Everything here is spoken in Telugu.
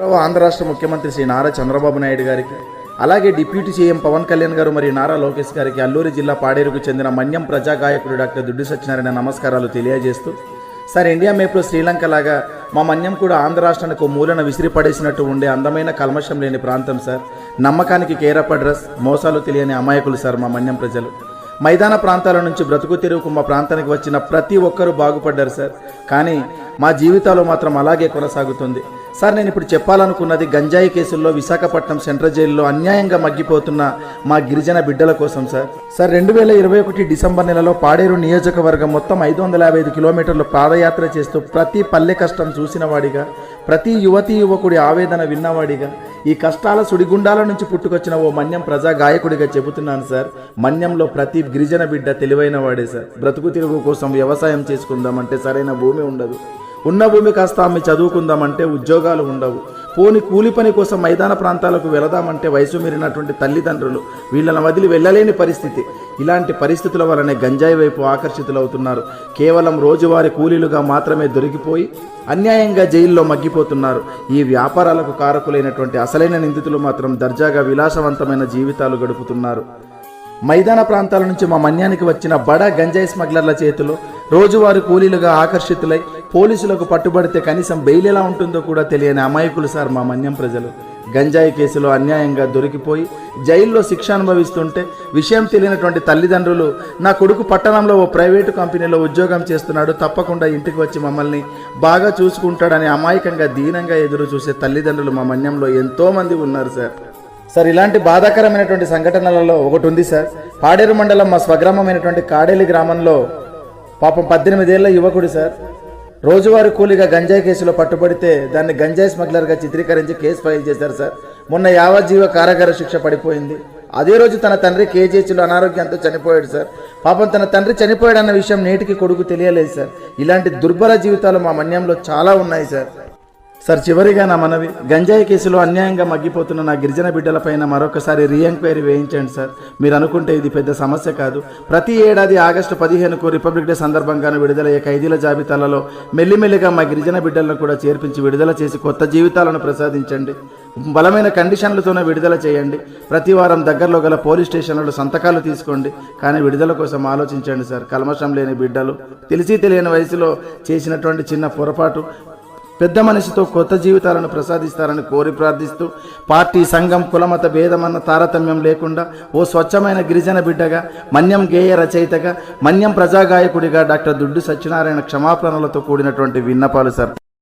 గౌరవ ఆంధ్ర రాష్ట్ర ముఖ్యమంత్రి శ్రీ నారా చంద్రబాబు నాయుడు గారికి అలాగే డిప్యూటీ సీఎం పవన్ కళ్యాణ్ గారు మరియు నారా లోకేష్ గారికి అల్లూరి జిల్లా పాడేరుకు చెందిన మన్యం ప్రజా గాయకుడు డాక్టర్ దుడ్డు సత్యనారాయణ నమస్కారాలు తెలియజేస్తూ సార్ ఇండియా మేప్లో శ్రీలంక లాగా మా మన్యం కూడా ఆంధ్ర రాష్ట్రానికి మూలన విసిరిపడేసినట్టు ఉండే అందమైన కల్మషం లేని ప్రాంతం సార్. నమ్మకానికి కేరప్పడ్రస్ మోసాలు తెలియని అమాయకులు సార్ మా మన్యం ప్రజలు. మైదాన ప్రాంతాల నుంచి బ్రతుకు తెరువుకు మా ప్రాంతానికి వచ్చిన ప్రతి ఒక్కరూ బాగుపడ్డారు సార్. కానీ మా జీవితాలు మాత్రం అలాగే కొనసాగుతుంది. సార్ నేను ఇప్పుడు చెప్పాలనుకున్నది గంజాయి కేసుల్లో విశాఖపట్నం సెంట్రల్ జైల్లో అన్యాయంగా మగ్గిపోతున్న మా గిరిజన బిడ్డల కోసం సార్. సార్ రెండు వేల ఇరవై ఒకటి డిసెంబర్ నెలలో పాడేరు నియోజకవర్గం మొత్తం ఐదు వందల యాభై ఐదు కిలోమీటర్లు పాదయాత్ర చేస్తూ ప్రతి పల్లె కష్టం చూసినవాడిగా ప్రతి యువతీ యువకుడి ఆవేదన విన్నవాడిగా ఈ కష్టాల సుడిగుండాల నుంచి పుట్టుకొచ్చిన ఓ మన్యం ప్రజా గాయకుడిగా చెబుతున్నాను సార్. మన్యంలో ప్రతి గిరిజన బిడ్డ తెలివైన వాడే సార్. బ్రతుకు తిరుగు కోసం వ్యవసాయం చేసుకుందామంటే సరైన భూమి ఉండదు. ఉన్న భూమి కాస్త ఆమె చదువుకుందామంటే ఉద్యోగాలు ఉండవు. పోని కూలి పని కోసం మైదాన ప్రాంతాలకు వెళదామంటే వయసు మీరినటువంటి తల్లిదండ్రులు వీళ్ళని వదిలి వెళ్ళలేని పరిస్థితి. ఇలాంటి పరిస్థితుల వలనే గంజాయి వైపు ఆకర్షితులవుతున్నారు. కేవలం రోజువారీ కూలీలుగా మాత్రమే దొరికిపోయి అన్యాయంగా జైల్లో మగ్గిపోతున్నారు. ఈ వ్యాపారాలకు కారకులైనటువంటి అసలైన నిందితులు మాత్రం దర్జాగా విలాసవంతమైన జీవితాలు గడుపుతున్నారు. మైదాన ప్రాంతాల నుంచి మా మన్యానికి వచ్చిన బడా గంజాయి స్మగ్లర్ల చేతిలో రోజువారీ కూలీలుగా ఆకర్షితులై పోలీసులకు పట్టుబడితే కనీసం బెయిల్ ఎలా ఉంటుందో కూడా తెలియని అమాయకులు సార్ మా మన్యం ప్రజలు. గంజాయి కేసులో అన్యాయంగా దొరికిపోయి జైల్లో శిక్ష అనుభవిస్తుంటే విషయం తెలియనటువంటి తల్లిదండ్రులు నా కొడుకు పట్టణంలో ఓ ప్రైవేటు కంపెనీలో ఉద్యోగం చేస్తున్నాడు తప్పకుండా ఇంటికి వచ్చి మమ్మల్ని బాగా చూసుకుంటాడని అమాయకంగా దీనంగా ఎదురు చూసే తల్లిదండ్రులు మా మన్యంలో ఎంతోమంది ఉన్నారు సార్. సార్ ఇలాంటి బాధాకరమైనటువంటి సంఘటనలలో ఒకటి ఉంది సార్. పాడేరు మండలం మా స్వగ్రామమైనటువంటి కాడేలి గ్రామంలో పాపం పద్దెనిమిదేళ్ళ యువకుడు సార్. రోజువారీ కూలీగా గంజాయి కేసులో పట్టుబడితే దాన్ని గంజాయి స్మగ్లర్గా చిత్రీకరించి కేసు ఫైల్ చేశారు సార్. మొన్న యావజ్జీవ కారాగార శిక్ష పడిపోయింది. అదే రోజు తన తండ్రి కేజీహెచ్లో అనారోగ్యంతో చనిపోయాడు సార్. పాపం తన తండ్రి చనిపోయాడన్న విషయం నేటికి కొడుకు తెలియలేదు సార్. ఇలాంటి దుర్బల జీవితాలు మా మన్యంలో చాలా ఉన్నాయి సార్. సార్ చివరిగా నా మనవి గంజాయి కేసులో అన్యాయంగా మగ్గిపోతున్న నా గిరిజన బిడ్డలపైన మరొకసారి రీఎంక్వైరీ వేయించండి సార్. మీరు అనుకుంటే ఇది పెద్ద సమస్య కాదు. ప్రతి ఏడాది ఆగస్టు పదిహేనుకు రిపబ్లిక్ డే సందర్భంగాను విడుదలయ్యే ఖైదీల జాబితాలలో మెల్లిమెల్లిగా మా గిరిజన బిడ్డలను కూడా చేర్పించి విడుదల చేసి కొత్త జీవితాలను ప్రసాదించండి. బలమైన కండిషన్లతోనే విడుదల చేయండి. ప్రతి వారం దగ్గరలో గల పోలీస్ స్టేషన్లలో సంతకాలు తీసుకోండి. కానీ విడుదల కోసం ఆలోచించండి సార్. కల్మషం లేని బిడ్డలు తెలిసి తెలియని వయసులో చేసినటువంటి చిన్న పొరపాటు పెద్ద మనిషితో కొత్త జీవితాలను ప్రసాదిస్తారని కోరి ప్రార్థిస్తూ పార్టీ సంఘం కులమత భేదమన్న తారతమ్యం లేకుండా ఓ స్వచ్ఛమైన గిరిజన బిడ్డగా మన్యం గేయ రచయితగా మన్యం ప్రజాగాయకుడిగా డాక్టర్ దుడ్డు సత్యనారాయణ క్షమాపణలతో కూడినటువంటి విన్నపాలు సార్.